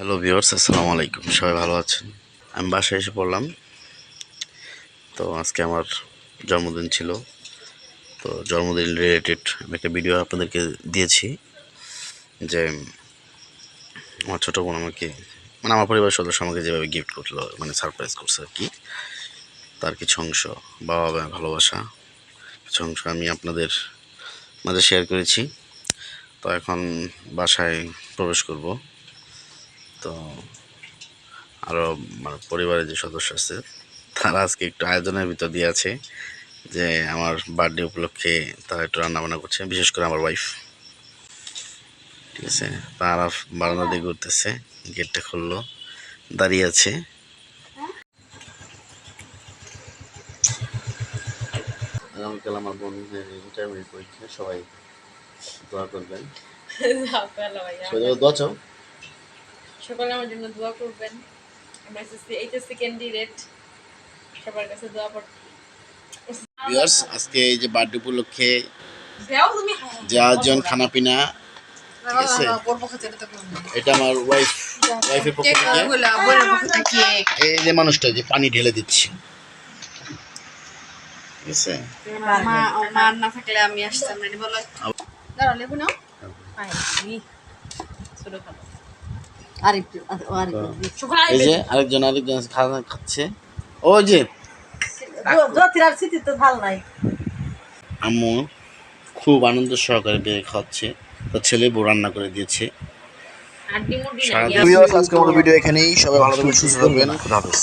Hello viewers আসসালামু আলাইকুম। সবাই ভালো আছেন? আমি বাসায় এসে পড়লাম। তো আজকে আমার জন্মদিন ছিল। তো জন্মদিন রিলেটেড আমি একটা ভিডিও আপনাদেরকে দিয়েছি যে আমার ছোটো বোন আমাকে মানে আমার পরিবারের সদস্য আমাকে যেভাবে গিফট করল মানে সারপ্রাইজ করছে আর কি, তার কিছু অংশ, বাবা ভালোবাসা, কিছু অংশ আমি আপনাদের মাঝে শেয়ার করেছি। তো এখন বাসায় প্রবেশ করব। তো আরও মানে পরিবারের যে সদস্য আছে তারা আজকে একটু আয়োজনের ভিতর দিয়ে আছে যে আমার বার্থডে উপলক্ষে তারা একটু রান্নাবান্না করছে বিশেষ করে আমার ওয়াইফ ঠিক আছে? তারা বারান্দা দিয়ে ঘুরতেছে গেটটা খুললো দাঁড়িয়ে আছে। আগামীকাল আমার বোনের রিটায়ারমেন্ট পরীক্ষা সবাই দোয়া করবেন। দোয়া চাও। সকালে আমার জন্য দোয়া করবেন। আমরা এসএসসি এইচএসসি ক্যান্ডিডেট সবার কাছে দোয়া ভিউয়ার্স আজকে এই যে বার্থডে উপলক্ষে যে আয়োজন খানা পিনা আছে? এটা আমার ওয়াইফ ওয়াইফের পক্ষ থেকে। এই যে মানুষটা যে পানি ঢেলে দিচ্ছে। ঠিক আছে? মা মা না থাকলে আমি আসতাম না বলো? দাঁড়াও লেবু নাও। ছোট খাব এই যে আরেকজন আরেকজন খানা খাচ্ছে। ওই যে জ্যোতির আর স্মৃতি তো ভালো নাই। আম্মু খুব আনন্দ সহকারে বেড়ে খাচ্ছে। তার ছেলে বউ রান্না করে দিয়েছে। আজকে মতো ভিডিও এখানেই। সবাই ভালো থাকবেন সুস্থ থাকবেন। খুদা হাফেজ।